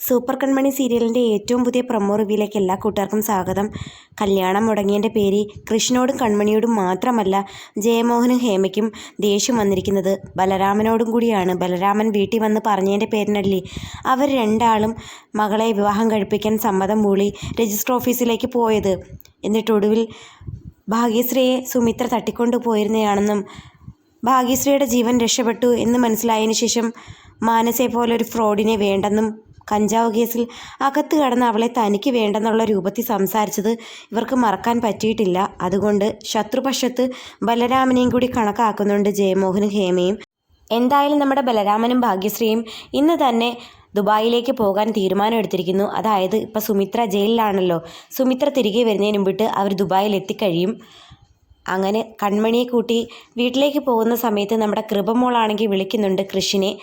Super കൺമണി സീരിയലിന്റെ ഏറ്റവും പുതിയ പ്രൊമോ റിവ്യൂയിലേക്ക് എല്ലാ കൂട്ടുകാർക്കും സ്വാഗതം. കല്യാണം മുടങ്ങിയതിന്റെ പേര് കൃഷ്ണനോടും കൺമണിയോടും മാത്രമല്ല ജയമോഹനും ഹേമയ്ക്കും ദേഷ്യം വന്നിരിക്കുന്നത്. ബലരാമനോടും കൂടിയാണ്. ബലരാമൻ വീട്ടിൽ വന്ന് പറഞ്ഞതിന്റെ പേരിനല്ലേ അവർ രണ്ടാളും മകളെ വിവാഹം കഴിപ്പിക്കാൻ സമ്മതം മൂളി രജിസ്റ്റർ ഓഫീസിലേക്ക് പോയത്. എന്നിട്ടൊടുവിൽ ഭാഗ്യശ്രീയെ സുമിത്ര തട്ടിക്കൊണ്ടു പോയിരുന്നതാണെന്നും ഭാഗ്യശ്രീയുടെ ജീവൻ രക്ഷപ്പെട്ടു എന്ന് മനസ്സിലായതിനു ശേഷം മാനസയെ പോലെ ഒരു ഫ്രോഡിനെ വേണ്ടെന്നും കഞ്ചാവ് കേസിൽ അകത്ത് കടന്ന് അവളെ തനിക്ക് വേണ്ടെന്നുള്ള രൂപത്തിൽ സംസാരിച്ചത് ഇവർക്ക് മറക്കാൻ പറ്റിയിട്ടില്ല. അതുകൊണ്ട് ശത്രുപക്ഷത്ത് ബലരാമനെയും കൂടി കണക്കാക്കുന്നുണ്ട് ജയമോഹനും ഹേമയും. എന്തായാലും നമ്മുടെ ബലരാമനും ഭാഗ്യശ്രീയും ഇന്ന് തന്നെ ദുബായിലേക്ക് പോകാൻ തീരുമാനമെടുത്തിരിക്കുന്നു. അതായത് ഇപ്പോൾ സുമിത്ര ജയിലിലാണല്ലോ. സുമിത്ര തിരികെ വരുന്നതിന് മുമ്പിട്ട് അവർ ദുബായിൽ എത്തിക്കഴിയും. അങ്ങനെ കൺമണിയെ കൂട്ടി വീട്ടിലേക്ക് പോകുന്ന സമയത്ത് നമ്മുടെ കൃപമോളാണെങ്കിൽ വിളിക്കുന്നുണ്ട് കൃഷിനെ.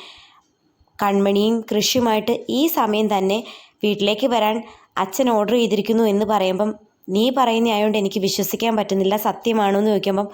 കൺമണിയും കൃഷിയുമായിട്ട് ഈ സമയം തന്നെ വീട്ടിലേക്ക് വരാൻ അച്ഛൻ ഓർഡർ ചെയ്തിരിക്കുന്നു എന്ന് പറയുമ്പം നീ പറയുന്ന ആയതുകൊണ്ട് എനിക്ക് വിശ്വസിക്കാൻ പറ്റുന്നില്ല. സത്യമാണോ എന്ന് ചോദിക്കുമ്പം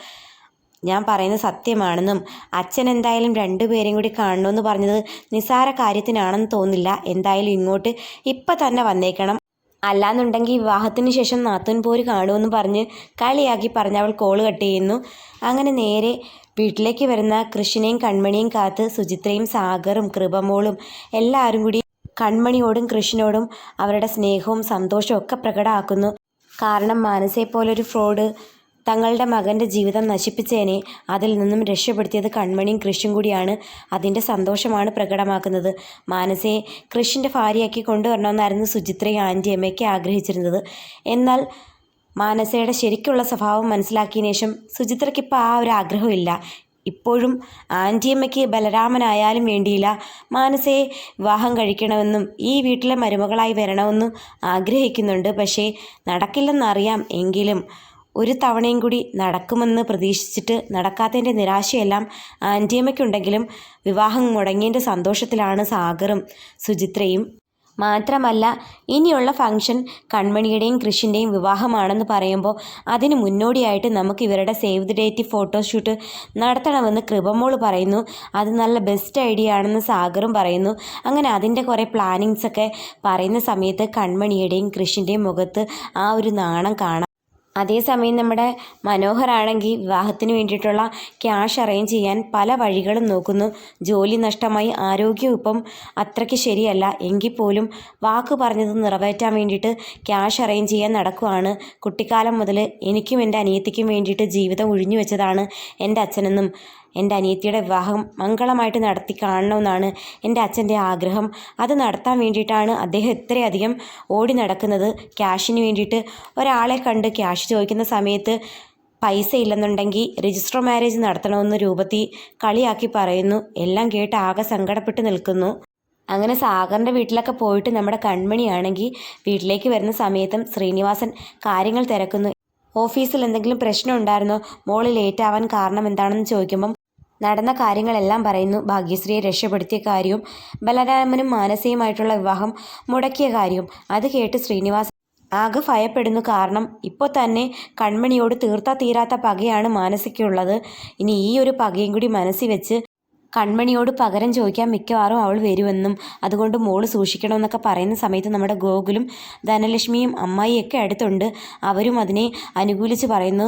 ഞാൻ പറയുന്നത് സത്യമാണെന്നും അച്ഛൻ എന്തായാലും രണ്ടുപേരെയും കൂടി കാണണമെന്ന് പറഞ്ഞത് നിസാര കാര്യത്തിനാണെന്ന് തോന്നില്ല എന്തായാലും ഇങ്ങോട്ട് ഇപ്പം തന്നെ വന്നേക്കണം. അല്ലാന്നുണ്ടെങ്കിൽ വിവാഹത്തിന് ശേഷം നാത്തൂൻ പോര് കാണുമെന്ന് പറഞ്ഞ് കളിയാക്കി പറഞ്ഞ് അവൾ കോൾ കട്ട് ചെയ്യുന്നു. അങ്ങനെ നേരെ വീട്ടിലേക്ക് വരുന്ന കൃഷ്ണനെയും കൺമണിയും കാത്ത് സുചിത്രയും സാഗറും കൃപമോളും എല്ലാവരും കൂടി കൺമണിയോടും കൃഷ്ണനോടും അവരുടെ സ്നേഹവും സന്തോഷവും ഒക്കെ പ്രകടമാക്കുന്നു. കാരണം മാനസയെ പോലൊരു ഫ്രോഡ് തങ്ങളുടെ മകന്റെ ജീവിതം നശിപ്പിച്ചേനെ അതിൽ നിന്നും രക്ഷപ്പെടുത്തിയത് കൺമണിയും കൃഷിയും കൂടിയാണ്. അതിന്റെ സന്തോഷമാണ് പ്രകടമാക്കുന്നത്. മാനസയെ കൃഷിന്റെ ഭാര്യയാക്കി കൊണ്ടുവരണമെന്നായിരുന്നു സുചിത്രയും ആന്റിയമ്മയ്ക്ക് ആഗ്രഹിച്ചിരുന്നത്. എന്നാൽ മാനസയുടെ ശരിക്കുള്ള സ്വഭാവം മനസ്സിലാക്കിയതിനു ശേഷം സുചിത്രയ്ക്കിപ്പോൾ ആ ഒരു ആഗ്രഹമില്ല ഇപ്പോഴും ആന്റിയമ്മയ്ക്ക് ബലരാമനായാലും വേണ്ടിയില്ല. മാനസയെ വിവാഹം കഴിക്കണമെന്നും ഈ വീട്ടിലെ മരുമകളായി വരണമെന്നും ആഗ്രഹിക്കുന്നുണ്ട്. പക്ഷേ നടക്കില്ലെന്നറിയാം എങ്കിലും ഒരു തവണയും കൂടി നടക്കുമെന്ന് പ്രതീക്ഷിച്ചിട്ട് നടക്കാത്തതിന്റെ നിരാശയെല്ലാം ആന്റിയമ്മയ്ക്കുണ്ടെങ്കിലും വിവാഹം മുടങ്ങിയതിന്റെ സന്തോഷത്തിലാണ് സാഗറും സുചിത്രയും. മാത്രമല്ല ഇനിയുള്ള ഫംഗ്ഷൻ കൺമണിയുടെയും കൃഷിന്റെയും വിവാഹമാണെന്ന് പറയുമ്പോൾ അതിന് മുന്നോടിയായിട്ട് നമുക്ക് ഇവരുടെ സേവ് ദി ഡേറ്റ് ഫോട്ടോഷൂട്ട് നടത്തണമെന്ന് കൃപമോൾ പറയുന്നു. അത് നല്ല ബെസ്റ്റ് ഐഡിയ ആണെന്ന് സാഗറും പറയുന്നു. അങ്ങനെ അതിന്റെ കുറേ പ്ലാനിങ്സൊക്കെ പറയുന്ന സമയത്ത് കൺമണിയുടെയും കൃഷിന്റെയും മുഖത്ത് ആ ഒരു നാണം കാണാം. അതേസമയം നമ്മുടെ മനോഹറാണെങ്കിൽ വിവാഹത്തിന് വേണ്ടിയിട്ടുള്ള ക്യാഷ് അറേഞ്ച് ചെയ്യാൻ പല വഴികളും നോക്കുന്നു. ജോലി നഷ്ടമായി ആരോഗ്യം ഇപ്പം അത്രയ്ക്ക് ശരിയല്ല. എങ്കിൽ പോലും വാക്ക് പറഞ്ഞത് നിറവേറ്റാൻ വേണ്ടിയിട്ട് ക്യാഷ് അറേഞ്ച് ചെയ്യാൻ നടക്കുവാണ്. കുട്ടിക്കാലം മുതൽ എനിക്കും എന്റെ അനിയത്തിക്കും വേണ്ടിയിട്ട് ജീവിതം ഒഴിഞ്ഞു വെച്ചതാണ് എന്റെ അച്ഛനെന്നും എന്റെ അനിയത്തിയുടെ വിവാഹം മംഗളമായിട്ട് നടത്തി കാണണമെന്നാണ് എന്റെ അച്ഛന്റെ ആഗ്രഹം. അത് നടത്താൻ വേണ്ടിയിട്ടാണ് അദ്ദേഹം ഇത്രയധികം ഓടി നടക്കുന്നത്. ക്യാഷിന് വേണ്ടിയിട്ട് ഒരാളെ കണ്ട് ക്യാഷ് ചോദിക്കുന്ന സമയത്ത് പൈസ ഇല്ലെന്നുണ്ടെങ്കിൽ രജിസ്റ്റർ മാരേജ് നടത്തണമെന്ന് രൂപത്തിൽ കളിയാക്കി പറയുന്നു. എല്ലാം കേട്ട് ആകെ സങ്കടപ്പെട്ട് നിൽക്കുന്നു. അങ്ങനെ സാഗറിന്റെ വീട്ടിലൊക്കെ പോയിട്ട് നമ്മുടെ കൺമണിയാണെങ്കിൽ വീട്ടിലേക്ക് വരുന്ന സമയത്തും ശ്രീനിവാസൻ കാര്യങ്ങൾ തിരക്കുന്നു. ഓഫീസിൽ എന്തെങ്കിലും പ്രശ്നം ഉണ്ടായിരുന്നോ? മോൾ ലേറ്റ് ആവാൻ കാരണം എന്താണെന്ന് ചോദിക്കുമ്പം നടന്ന കാര്യങ്ങളെല്ലാം പറയുന്നു. ഭാഗ്യശ്രീയെ രക്ഷപ്പെടുത്തിയ കാര്യവും ബലരാമനും മാനസികമായിട്ടുള്ള വിവാഹം മുടക്കിയ കാര്യവും. അത് കേട്ട് ശ്രീനിവാസ് ആകെ ഭയപ്പെടുന്നു. കാരണം ഇപ്പോൾ തന്നെ കൺമണിയോട് തീർത്താ തീരാത്ത പകയാണ് മാനസിക്കുള്ളത് ഇനി ഈ ഒരു പകയും കൂടി മനസ്സിൽ വെച്ച് കൺമണിയോട് പകരം ചോദിക്കാൻ മിക്കവാറും അവൾ വരുമെന്നും അതുകൊണ്ട് മോൾ സൂക്ഷിക്കണമെന്നൊക്കെ പറയുന്ന സമയത്ത് നമ്മുടെ ഗോകുലും ധനലക്ഷ്മിയും അമ്മായിയൊക്കെ അടുത്തുണ്ട്. അവരും അതിനെ അനുകൂലിച്ച് പറയുന്നു.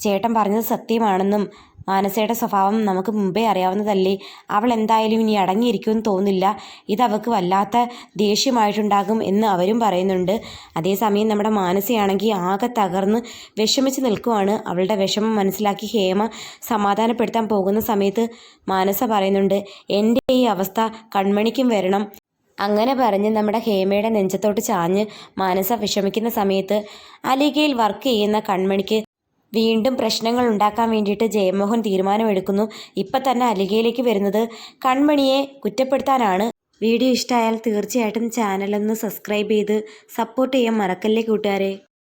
ചേട്ടൻ പറഞ്ഞത് സത്യമാണെന്നും മാനസയുടെ സ്വഭാവം നമുക്ക് മുമ്പേ അറിയാവുന്നതല്ലേ? അവൾ എന്തായാലും ഇനി അടങ്ങിയിരിക്കുമെന്ന് തോന്നില്ല ഇത് അവൾക്ക് വല്ലാത്ത ദേഷ്യമായിട്ടുണ്ടാകും എന്ന് അവരും പറയുന്നുണ്ട്. അതേസമയം നമ്മുടെ മാനസയാണെങ്കിൽ ആകെ തകർന്ന് വിഷമിച്ച് നിൽക്കുവാണ്. അവളുടെ വിഷമം മനസ്സിലാക്കി ഹേമ സമാധാനപ്പെടുത്താൻ പോകുന്ന സമയത്ത് മാനസ പറയുന്നുണ്ട് എന്റെ ഈ അവസ്ഥ കൺമണിക്കും വരണം. അങ്ങനെ പറഞ്ഞ് നമ്മുടെ ഹേമയുടെ നെഞ്ചത്തോട്ട് ചാഞ്ഞ് മാനസ വിഷമിക്കുന്ന സമയത്ത് അലികയിൽ വർക്ക് ചെയ്യുന്ന കൺമണിക്ക് വീണ്ടും പ്രശ്നങ്ങൾ ഉണ്ടാക്കാൻ വേണ്ടിയിട്ട് ജയമോഹൻ തീരുമാനമെടുക്കുന്നു. ഇപ്പൊ തന്നെ അലികയിലേക്ക് വരുന്നത് കൺമണിയെ കുറ്റപ്പെടുത്താനാണ്. വീഡിയോ ഇഷ്ടമായാൽ തീർച്ചയായിട്ടും ചാനലൊന്ന് സബ്സ്ക്രൈബ് ചെയ്ത് സപ്പോർട്ട് ചെയ്യാൻ മറക്കല്ലേ കൂട്ടുകാരെ.